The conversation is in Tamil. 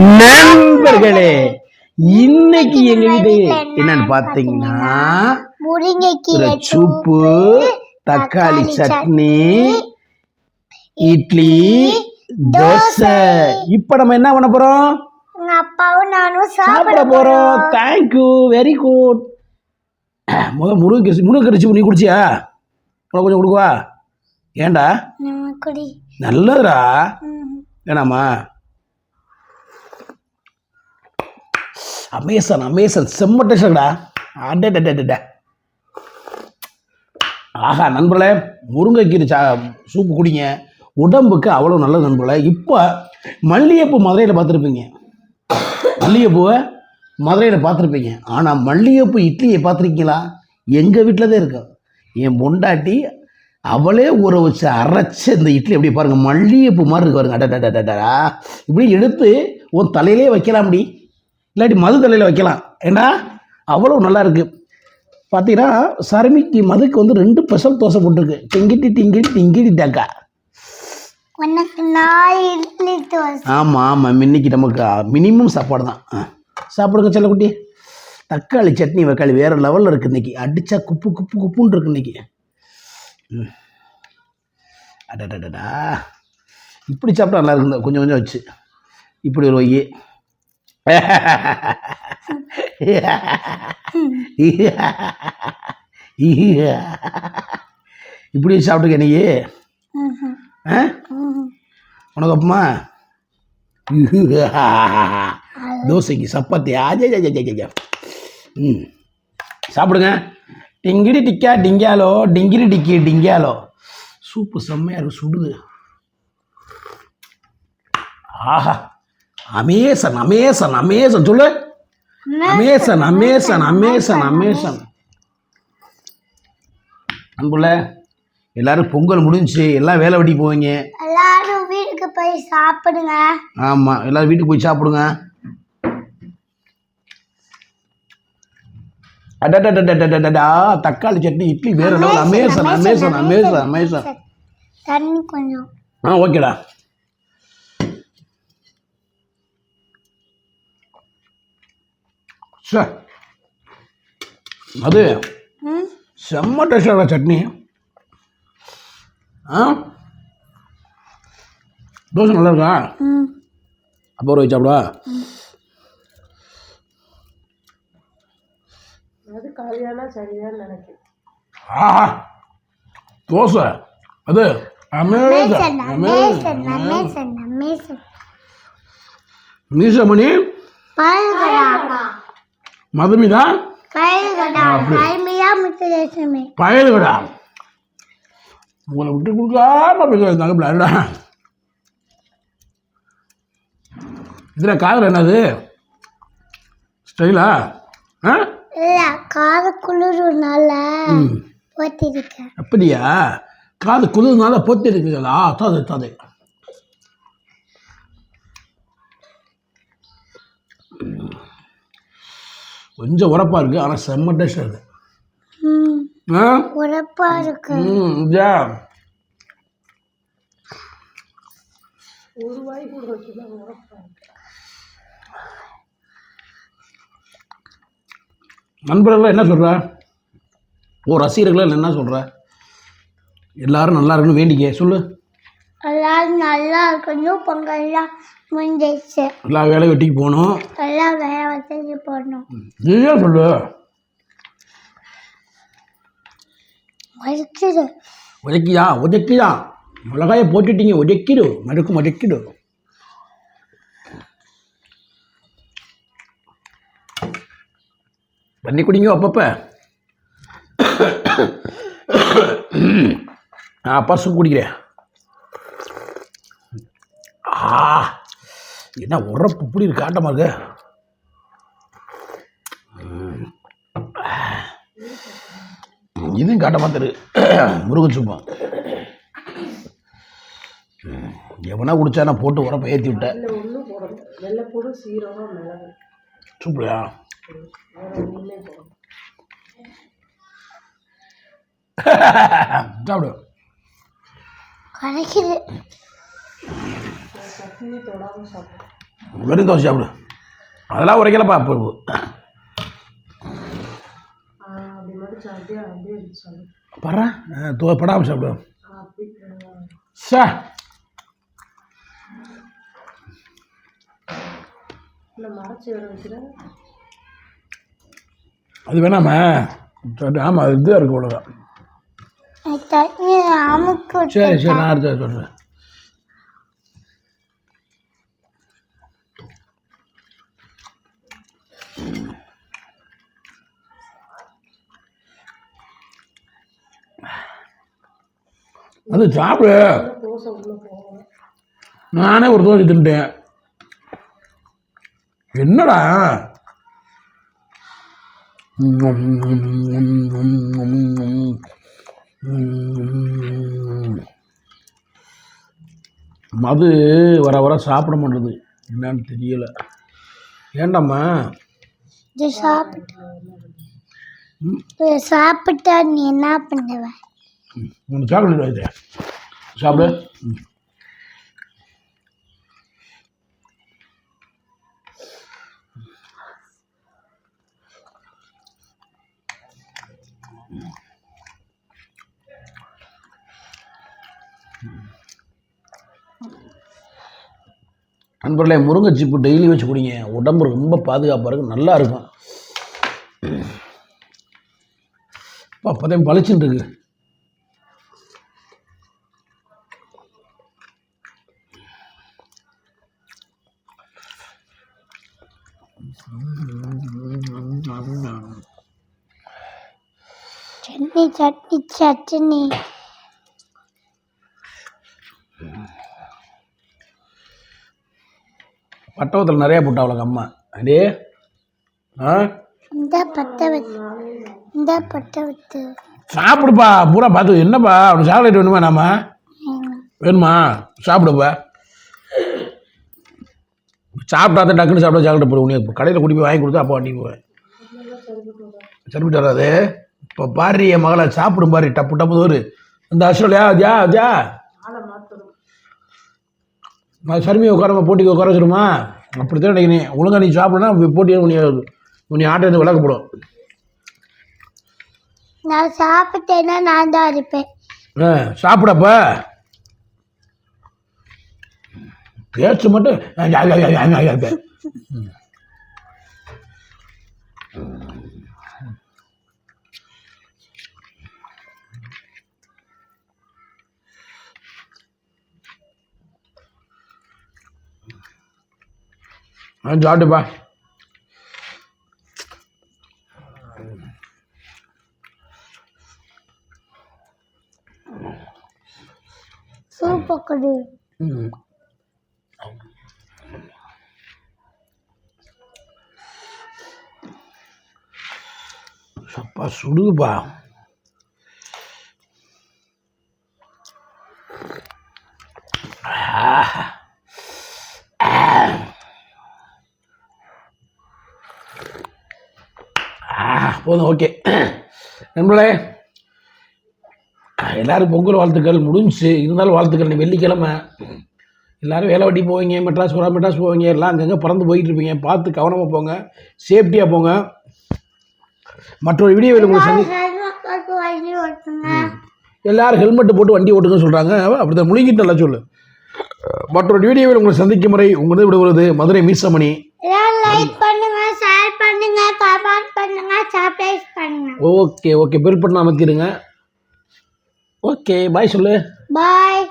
நண்பர்களே இன்னைக்கு எங்க வீட்டு என்னன்னு பாத்தீங்கன்னா முருங்கைக்கீரை சூப்பு தக்காளி சட்னி இட்லி தோசை. இப்ப நம்ம என்ன பண்ண போறோம்? அப்பாவும் நானும் சாப்பிட போறோம். தேங்க்யூ வெரி குட் முத முருங்கை முருங்கை நீ குடிச்சியா? உனக்கு கொஞ்சம் கொடுக்குவா? குடி. நல்லதுடா. வேணாமா? Amazon Amazon. செம்ம டேஸ்டா அடடடடட ஆஹா நண்பர்களே முருங்கைக்கீரை சா சூப்பு குடிங்க. உடம்புக்கு அவ்வளோ நல்லது நண்பர்களே. இப்போ மல்லிகைப்பூ மதுரையில் பார்த்துருப்பீங்க. மல்லிகைப்பூவை மதுரையில் பார்த்துருப்பீங்க. ஆனால் மல்லிகைப்பூ இட்லியை பார்த்துருக்கீங்களா? எங்கள் வீட்டில் தான் இருக்கும் என் பொண்டாட்டி அவளே ஊற வச்சு அரைச்சி இந்த இட்லி எப்படி பாருங்கள் மல்லிகைப்பூ மாதிரி இருக்கு பாருங்க. அடடடடடா இப்படி எடுத்து உன் தலையிலே வைக்கலாம் அப்படி இல்லாட்டி மது தலையில் வைக்கலாம். ஏண்டா? அவ்வளோ நல்லா இருக்கு. பார்த்தீங்கன்னா சருமிக்கு மதுக்கு வந்து ரெண்டு ஸ்பெஷல் தோசை போட்டிருக்கு. டிங்கிட்டி டிங்கிட்டி டிங்கிட்டி டக்கா. உனக்கு நான் இட்லி தோசை. ஆமாம் ஆமாம் இன்னைக்கு நமக்கு மினிமம் சாப்பாடு தான். ஆ. சாப்பிடுங்க செல்லக்குட்டி. தக்காளி சட்னி வக்காளி வேறு லெவலில் இருக்குது இன்னைக்கு. அடித்தா குப்பு குப்பு குப்புன்னு இருக்கு இன்னைக்கு. ம். அடடடடா. இப்படி சாப்பிட்டா நல்லா இருக்குங்க. கொஞ்சம் கொஞ்சம் வச்சு. இப்படி ஒரு ஒய்யே இப்படி சாப்பிட்டுக்க நீ உனக்கு அப்பமா தோசைக்கு சப்பாத்தி. ஆஜே ஜே ம். சாப்பிடுங்க. டிங்கிடி டிக்கா டிங்காலோ டிங்கிரி டிக்கி டிங்காலோ சூப்பு செம்மையாக இருக்கும் சுடுது. ஆஹா. அமேசன் அமேசன் அமேசன் சொல்லு. Amazon Amazon Amazon Amazon. அன்புள்ள எல்லாரும் பொங்கல் முடிஞ்சுச்சு எல்லாம் வேலை வெட்டி போவீங்க. எல்லாரும் வீட்டுக்கு போய் சாப்பிடுங்க. ஆமாம் எல்லாரும் வீட்டுக்கு போய் சாப்பிடுங்க. அடடடடடடடா தக்காளி சட்னி இட்லி வேற level. Amazon Amazon Amazon Amazon. தண்ணி கொஞ்சம். ஆ ஓகேடா. சார் அது செம்ம டேஸ்டாக சட்னி. ஆ? தோசை நல்லா இருக்கா? அப்போ ஒரு வச்சு சாப்பிடுவா ஆஹா தோசை. அது அமேசன் அமேசன் அமேசன் அமேசன் மீசமணி. மதுமிதா? பயலுகடா உங்களை விட்டு கொடுக்காம பேசுறாங்க பிளாடா இதில் காதல் என்னது? ஸ்டைலா? ஆ? காது குளிர்னால போத்திருக்கேன். அப்படியா? காது குளிர்னால பொத்தி இருக்குங்களா தாது தாது. கொஞ்சம் உரப்பா இருக்கு ஆனால் செம்ம டேஸ்டாக இருக்கு. ம். ஆ? உரப்பா இருக்கு. என்ன சொல்ற? ஓ ரசிகர்கள் என்ன சொல்ற? எல்லாரும் நல்லா இருக்குன்னு வேண்டிக்க சொல்லு. எல்லாரும் நல்லா இருக்கணும் பொங்கல்லாம் முடிஞ்சிச்சு எல்லா வேலையும் வெட்டிக்கு போகணும். எல்லாம் வேலை வசதி போடணும். நீயே சொல்லு வலிக்குது உதைக்கியா உதைக்கியா மிளகாயை போட்டுட்டீங்க. உதைக்கிடு மடுக்கு மடுக்கிடு தண்ணி குடிங்க அப்பப்ப. நான் அப்பா சூப் குடிக்கிறேன். ஆ. என்ன உரப்பு இப்படி இருக்கு ஆட்டமாக இருக்கு. இதுவும் காட்ட மாத்தரு முருகன் சும்மா எவனா குடிச்சா நான் போட்டு உரப்ப ஏற்றி விட்டேன் சூப்பரியா? சாப்பிடு. வெறும் தோசை சாப்பிடு. அதெல்லாம் உரைக்கலப்பா சொல்லு பரா தோ படாமல் சாப்பிடு. அப்படி சா இல்லை மறைச்சி வர வைக்கிறேன். அது வேணாமா. சரி ஆமாம் இதுதான் இருக்கு அவ்வளோதான் சரி சரி நான் அடுத்த சொல்கிறேன் அது சாப்பிடு. நானே ஒரு தோசை தின்ட்டேன் என்னடா? மது வர வர சாப்பிட மாட்டேது என்னன்னு தெரியல. ஏண்டாம்மா இது சாப்பிட்டு சாப்பிட்டா நீ என்ன பண்ணுவ? உனக்கு சாக்லேட் இது சாப்பிடு. Mm-hmm. நண்பர்களே முருங்கை சிப்பு டெய்லி வச்சு குடிங்க. உடம்பு ரொம்ப பாதுகாப்பாக இருக்கும் நல்லா இருக்கும். அப்போதான் பளிச்சுட்டு இருக்கு. சட்னி சட்னி சட்னி. பட்டவத்தில் நிறையா போட்டா அவளுக்கு அம்மா அடே ஆ? இந்த வச்சு இந்த வச்சு சாப்பிடுப்பா பூரா பார்த்து என்னப்பா அவனுக்கு சாக்லேட் வேணுமா நாம? வேணுமா? சாப்பிடுப்பா. சாப்பிட்டா தான் டக்குன்னு சாப்பிட சாக்லேட் போடுவோம். உனக்கு கடையில் குடி போய் வாங்கி கொடுத்தா அப்போ வண்டி போவேன். சரிப்பிட்டு வராது. இப்போ பாரு என் மகளை சாப்பிடும் பாரு டப்பு டப்பு ஒரு இந்த அஸ்வலையா ஜா ஜா. சருமையை உட்காரமா போட்டிக்கு உட்கார வச்சிருமா? அப்படி தான் நினைக்கிறேன் ஒழுங்கா நீ சாப்பிடனா போட்டி உனி உனி ஆட்டை விளக்கப்படும். நான் சாப்பிட்டேன்னா நான் தான் இருப்பேன். ஆ சாப்பிடப்ப. பேச்சு மட்டும் ஆ, யா, யா, யா, யா, யா, யா, யா. ம். ஆ சாப்பிட்டுப்பா சூப்பு கொடு ம் அப்பா சுடுதுப்பா போதும் ஓகே நண்பர்களே எல்லாரும் பொங்கல் வாழ்த்துக்கள் முடிஞ்சுச்சு. இருந்தாலும் வாழ்த்துக்கள் நீ வெள்ளிக்கிழமை. எல்லாரும் வேலை வட்டி போவீங்க மெட்ராஸ் போகிறா மெட்ராஸ் போவீங்க எல்லாம் அங்கங்கே பறந்து போயிட்டு இருப்பீங்க. பார்த்து கவனமாக போங்க சேஃப்டியாக போங்க. மற்றொரு வீடியோவில் உங்களை சந்தி எல்லாரும் ஹெல்மெட் போட்டு வண்டி ஓட்டுங்கன்னு சொல்கிறாங்க அப்படி முழுங்கிட்டு நல்லா சொல்லு. மற்றொரு வீடியோவில் உங்களை சந்திக்கும் முறை உங்களது விடுவது மதுரை மீசமணி. லைக் பண்ணுங்க. பண்ணுங்க கமெண்ட் பண்ணுங்க சர்ப்ரைஸ் பண்ணுங்க. ஓகே ஓகே பெல் பட்டன் அமைத்திடுங்க ஓகே பாய் சொல்லு. பாய்